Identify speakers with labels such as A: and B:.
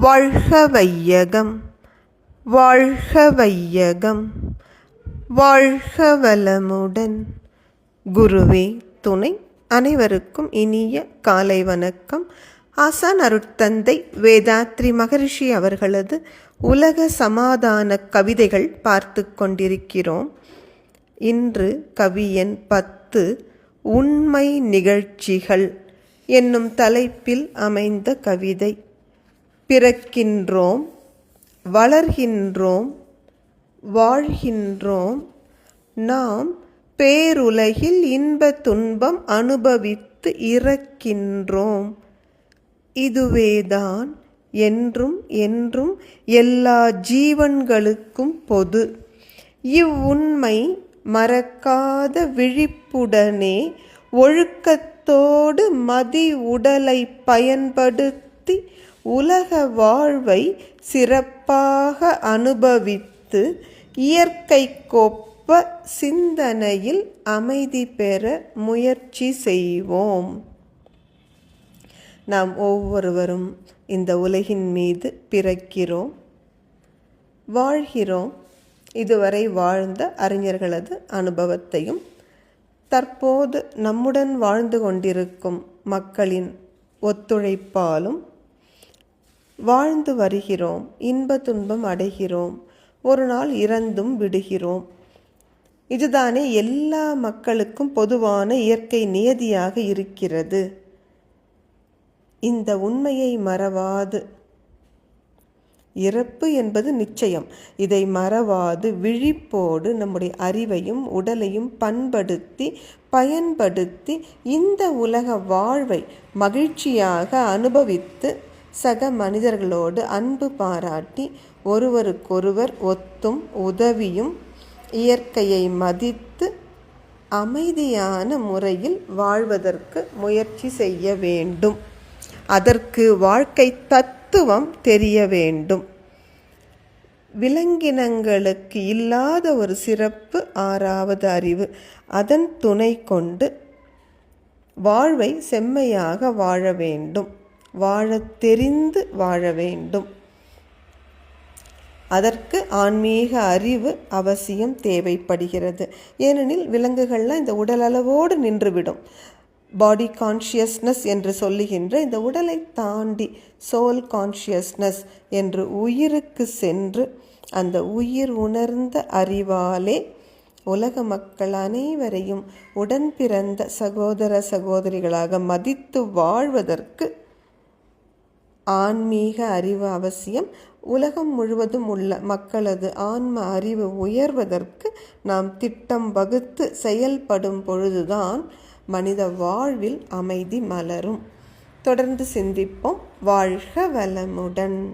A: வாழ்க வையகம் வாழ்க வையகம் வாழ்க வளமுடன் குருவே துணை அனைவருக்கும் இனிய காலை வணக்கம். ஆசான் அருட்தந்தை வேதாத்ரி மகரிஷி அவர்களது உலக சமாதான கவிதைகள் பார்த்து கொண்டிருக்கிறோம். இன்று கவியன் பத்து உண்மை நிகழ்ச்சிகள் என்னும் தலைப்பில் அமைந்த கவிதை. பிறக்கின்றோம் வளர்கின்றோம் வாழ்கின்றோம். நாம் பேருலகில் இன்ப துன்பம் அனுபவித்து இறக்கின்றோம். இதுவேதான் என்றும் என்றும் எல்லா ஜீவன்களுக்கும் பொது. இவ்வுண்மை மறக்காத விழிப்புடனே ஒழுக்கத்தோடு மதி உடலை பயன்படுத்தி உலக வாழ்வை சிறப்பாக அனுபவித்து இயற்கை கோப்ப சிந்தனையில் அமைதி பெற முயற்சி செய்வோம். நாம் ஒவ்வொருவரும் இந்த உலகின் மீது பிறக்கிறோம் வாழ்கிறோம். இதுவரை வாழ்ந்த அறிஞர்களது அனுபவத்தையும் தற்போது நம்முடன் வாழ்ந்து கொண்டிருக்கும் மக்களின் ஒத்துழைப்பாலும் வாழ்ந்து வருகிறோம் இன்ப துன்பம் அடைகிறோம் ஒரு நாள் இறந்தும் விடுகிறோம். இதுதானே எல்லா மக்களுக்கும் பொதுவான இயற்கை நியதியாக இருக்கிறது. இந்த உண்மையை மறவாது. இறப்பு என்பது நிச்சயம். இதை மறவாது விழிப்போடு நம்முடைய அறிவையும் உடலையும் பண்படுத்தி பயன்படுத்தி இந்த உலக வாழ்வை மகிழ்ச்சியாக அனுபவித்து சக மனிதர்களோடு அன்பு பாராட்டி ஒருவருக்கொருவர் ஒத்தும் உதவியும் இயற்கையை மதித்து அமைதியான முறையில் வாழ்வதற்கு முயற்சி செய்ய வேண்டும். அதற்கு வாழ்க்கை தத்துவம் தெரிய வேண்டும். விலங்கினங்களுக்கு இல்லாத ஒரு சிறப்பு ஆறாவது அறிவு. அதன் துணை கொண்டு வாழ்வை செம்மையாக வாழ வேண்டும். வாழ தெரிந்து வாழ வேண்டும். அதற்கு ஆன்மீக அறிவு அவசியம் தேவைப்படுகிறது. ஏனெனில் விலங்குகள்லாம் இந்த உடலளவோடு நின்றுவிடும். பாடி கான்ஷியஸ்னஸ் என்று சொல்லுகின்ற இந்த உடலை தாண்டி சோல் கான்ஷியஸ்னஸ் என்று உயிருக்கு சென்று அந்த உயிர் உணர்ந்த அறிவாலே உலக மக்கள் அனைவரையும் உடன் பிறந்த சகோதர சகோதரிகளாக மதித்து வாழ்வதற்கு ஆன்மீக அறிவு அவசியம். உலகம் முழுவதும் உள்ள மக்களது ஆன்ம அறிவு உயர்வதற்கு நாம் திட்டம் வகுத்து செயல்படும் பொழுதுதான் மனித வாழ்வில் அமைதி மலரும். தொடர்ந்து சிந்திப்போம். வாழ்க வளமுடன்.